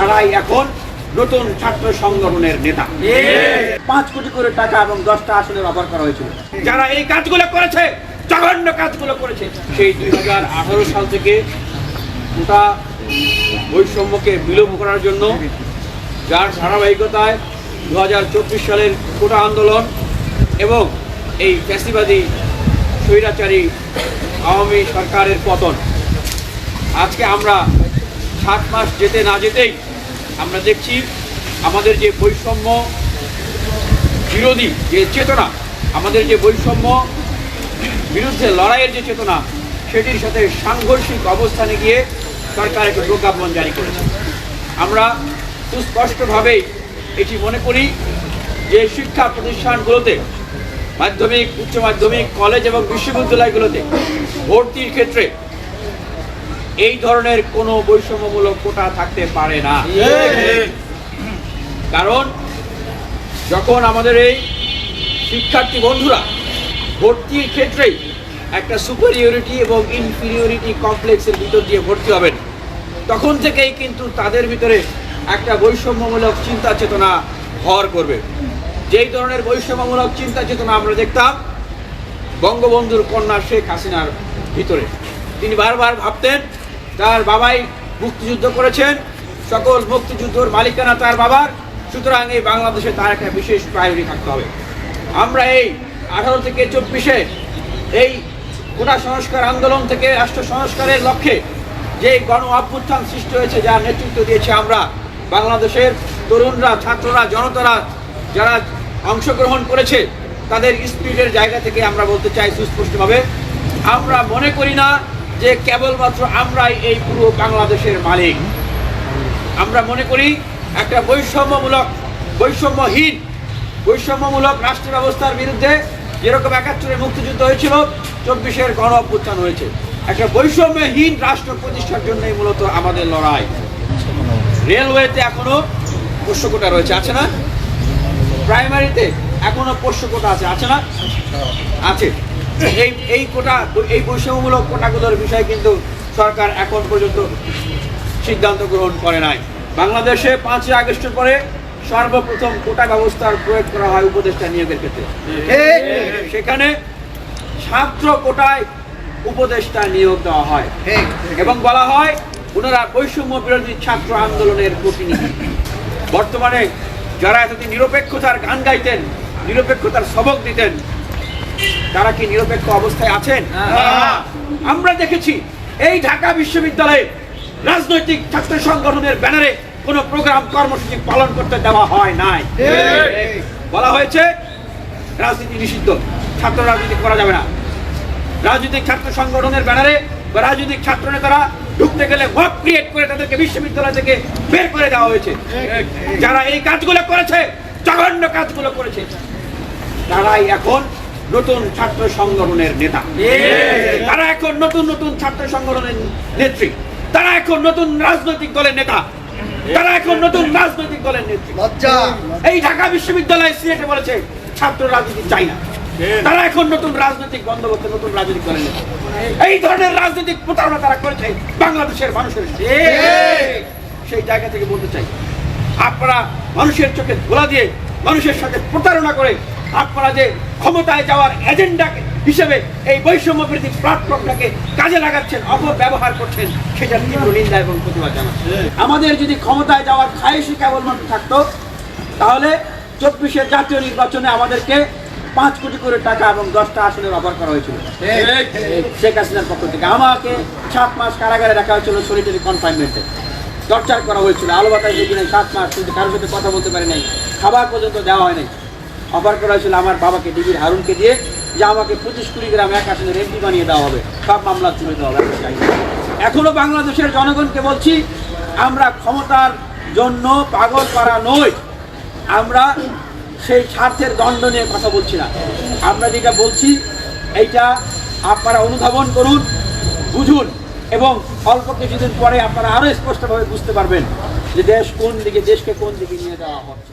তারাই এখন নতুন ছাত্র সংগঠনের নেতা। পাঁচ কোটি করে টাকা এবং দশটা আসনে ব্যবহার করা হয়েছিল। যারা এই কাজগুলো করেছে জঘন্য কাজগুলো করেছে সেই দুই হাজার আঠারো সাল থেকে গোটা বৈষম্যকে বিলোপ করার জন্য যার ধারাবাহিকতায় দু হাজার চব্বিশ সালের কোটা আন্দোলন এবং এই ফ্যাসিবাদী স্বৈরাচারী আওয়ামী সরকারের পতন। আজকে আমরা সাত মাস যেতে না যেতেই আমরা দেখছি আমাদের যে বৈষম্য বিরোধী যে চেতনা, আমাদের যে বৈষম্য বিরুদ্ধে লড়াইয়ের যে চেতনা, সেটির সাথে সাংঘর্ষিক অবস্থানে গিয়ে সরকার একটি প্রজ্ঞাপন জারি করেছে। আমরা সুস্পষ্টভাবেই এটি মনে করি যে শিক্ষা প্রতিষ্ঠানগুলোতে, মাধ্যমিক, উচ্চ মাধ্যমিক, কলেজ এবং বিশ্ববিদ্যালয়গুলোতে ভর্তির ক্ষেত্রে এই ধরনের কোনো বৈষম্যমূলক কোটা থাকতে পারে না। কারণ যখন আমাদের এই শিক্ষার্থী বন্ধুরা ভর্তির ক্ষেত্রেই একটা সুপারিয়রিটি এবং ইনফিরিয়রিটি কমপ্লেক্সের ভিতর দিয়ে ভর্তি হবেন, তখন থেকেই কিন্তু তাদের ভিতরে একটা বৈষম্যমূলক চিন্তা চেতনা ভর করবে। যেই ধরনের বৈষম্যমূলক চিন্তা চেতনা আমরা দেখতাম বঙ্গবন্ধুর কন্যা শেখ হাসিনার ভিতরে, তিনি বারবার ভাবতেন তার বাবাই মুক্তিযুদ্ধ করেছেন। সকল মুক্তিযুদ্ধর মালিকানা তার বাবার। সুতরাং এই বাংলাদেশে তার একটা বিশেষ প্রায়োরিটি থাকতে হবে। আমরা এই আঠারো থেকে চব্বিশে এই কোটা সংস্কার আন্দোলন থেকে রাষ্ট্র সংস্কারের লক্ষ্যে যে গণ অভ্যুত্থান সৃষ্টি হয়েছে, যার নেতৃত্ব দিয়েছে আমরা, বাংলাদেশের তরুণরা, ছাত্ররা, জনতারা যারা অংশগ্রহণ করেছে, তাদের স্পিরিটের জায়গা থেকে আমরা বলতে চাই সুস্পষ্টভাবে। আমরা মনে করি না যে কেবলমাত্র আমরাই এই পুরো বাংলাদেশের মালিক। আমরা মনে করি একটা বৈষম্যমূলক, বৈষম্যহীন, বৈষম্যমূলক রাষ্ট্র ব্যবস্থার বিরুদ্ধে যেরকম একাত্তরে মুক্তিযুদ্ধ হয়েছিল, চব্বিশের গণ অভ্যুত্থান হয়েছে। একটা বৈষম্যহীন রাষ্ট্র প্রতিষ্ঠার জন্যই মূলত আমাদের লড়াই। রেলওয়েতে এখনও পোষ্য কোটা রয়েছে, আছে না? প্রাইমারিতে এখনও পোষ্য কোটা আছে আছে না? আছে। এই এই কোটা এই বৈষম্যমূলক কোটাগুলোর বিষয়ে কিন্তু সরকার এখন পর্যন্ত সিদ্ধান্ত গ্রহণ করে নাই। বাংলাদেশে পাঁচই আগস্টের পরে সর্বপ্রথম কোটা ব্যবস্থার প্রয়োগ করা হয় উপদেষ্টা নিয়োগের ক্ষেত্রে। সেখানে ছাত্র কোটায় উপদেষ্টা নিয়োগ দেওয়া হয়। এবং বলা হয় ওনারা বৈষম্য বিরোধী ছাত্র আন্দোলনের প্রতিনিধি। বর্তমানে যারা এতদিন নিরপেক্ষতার গান গাইতেন নিরপেক্ষতার সবক দিতেন তারা কি নিরপেক্ষ অবস্থায় আছেন? আমরা দেখেছি এই ঢাকা বিশ্ববিদ্যালয়ে রাজনৈতিক ছাত্র সংগঠনের ব্যানারে কোনো প্রোগ্রাম কর্মসূচি পালন করতে দেওয়া হয় নাই। বলা হয়েছে রাজনীতি নিষিদ্ধ ছাত্র রাজনীতি করা যাবে না। রাজনৈতিক ছাত্র সংগঠনের ব্যানারে বা রাজনৈতিক ছাত্র নেতারা ঢুকতে গেলে মত ক্রিয়েট করে তাদেরকে বিশ্ববিদ্যালয় থেকে বের করে দেওয়া হয়েছে। যারা এই কাজগুলো করেছে জঘন্য কাজগুলো করেছে তারাই এখন নতুন ছাত্র সংগঠনের নেতা। তারা এখন নতুন নতুন ছাত্র সংগঠনের নেত্রী। তারা এখন নতুন রাজনৈতিক দলের নেতা। তারা এখন নতুন রাজনৈতিক দলের নেত্রী। লজ্জা। এই ঢাকা বিশ্ববিদ্যালয় সিলেটে বলেছে ছাত্র রাজনীতি চাই না। তারা এখন নতুন রাজনৈতিক বন্দোবস্ত নতুন রাজনৈতিক দলের নেতা। এই ধরনের রাজনৈতিক প্রতারণা তারা করেছে বাংলাদেশের মানুষের। সেই জায়গা থেকে বলতে চাই আপনারা মানুষের চোখে ধোলা দিয়ে মানুষের সাথে প্রতারণা করে আপনারা যে ক্ষমতায় যাওয়ার এজেন্ডা হিসেবে এই বৈষম্য বৃদ্ধি প্ল্যাটফর্মটাকে কাজে লাগাচ্ছেন অপব্যবহার করছেন সেটার তীব্র নিন্দা এবং প্রতিবাদ জানাচ্ছি। আমাদের যদি ক্ষমতায় যাওয়ার খায়েশই কেবলমাত্র থাকতো তাহলে চব্বিশের জাতীয় নির্বাচনে আমাদেরকে পাঁচ কোটি করে টাকা এবং দশটা আসনের ব্যবহার করা হয়েছিল। শেখ হাসিনার পক্ষ থেকে। আমাকে সাত মাস কারাগারে রাখা হয়েছিল সলিটারি কনফাইনমেন্টে টর্চার করা হয়েছিল। আলো বাতাস দেখি নাই সাত মাস কিন্তু কারোর সাথে কথা বলতে পারি নাই। খাবার পর্যন্ত দেওয়া হয়নি। অফার করা হয়েছিল আমার বাবাকে ডিবির হারুনকে দিয়ে, যে আমাকে পঁচিশ কুড়ি গ্রাম এক আসনের এমপি বানিয়ে দেওয়া হবে। সব মামলা তুলে দেওয়া হবে এখনও বাংলাদেশের জনগণকে বলছি, আমরা ক্ষমতার জন্য পাগল করা নই। আমরা সেই স্বার্থের দণ্ড নিয়ে কথা বলছি না। আমরা যেটা বলছি, এইটা আপনারা অনুধাবন করুন, বুঝুন, এবং অল্প কিছুদিন পরে আপনারা আরও স্পষ্টভাবে বুঝতে পারবেন যে দেশ কোন দিকে, দেশকে কোন দিকে নিয়ে যাওয়া হচ্ছে।